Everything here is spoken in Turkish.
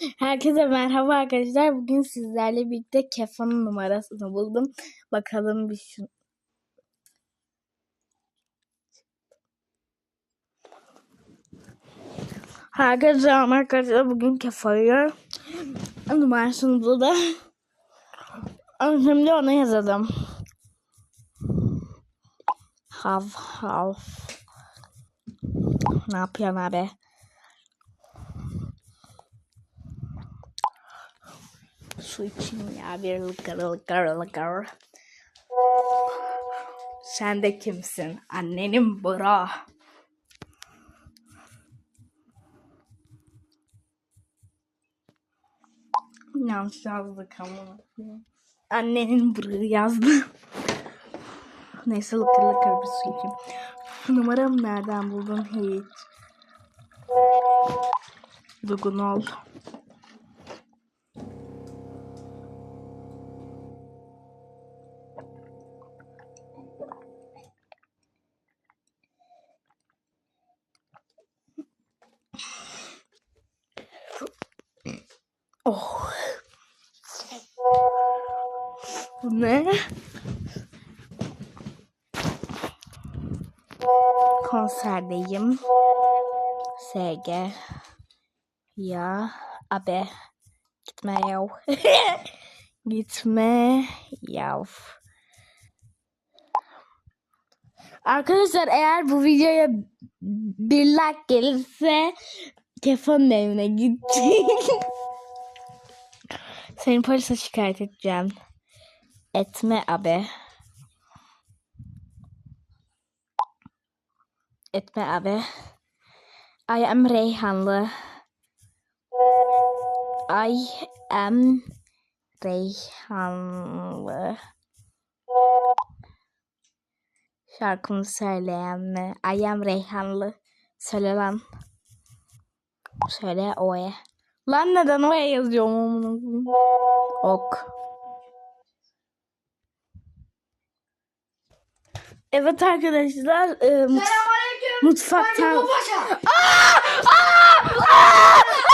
Herkese merhaba arkadaşlar. Bugün sizlerle birlikte Kefa'nın numarasını buldum. Bakalım bir şu. Herkese arkadaşlar. Bugün Kefa'yı numarasını buldum. Şimdi ona yazalım. Hav hav. Ne yapıyorsun abi? Su için ya bir lıkır lıkır lıkır. Sen de kimsin? Annenin bra. Yanlış yazdık ama. Annenin bra yazdı. Neyse lıkır lıkır bir su içeyim. Numaramı nereden buldun hiç? Dugunol. Oh. Bu ne? Konserdeyim. SG. Ya. Abi. Gitme yav. Gitme yav. Arkadaşlar eğer bu videoya bir like gelirse Kefanın evine gidecek. Seni polise şikayet edeceğim. Etme abi. Etme abi. I am Reyhanlı. I am Reyhanlı. Şarkımı söyleyen mi? I am Reyhanlı. Söyle lan. Söyle oya. Lan neden oya yazıyorum amına? Ok. Evet arkadaşlar e, mut- mutfaktan Paşa. Aa! Aa!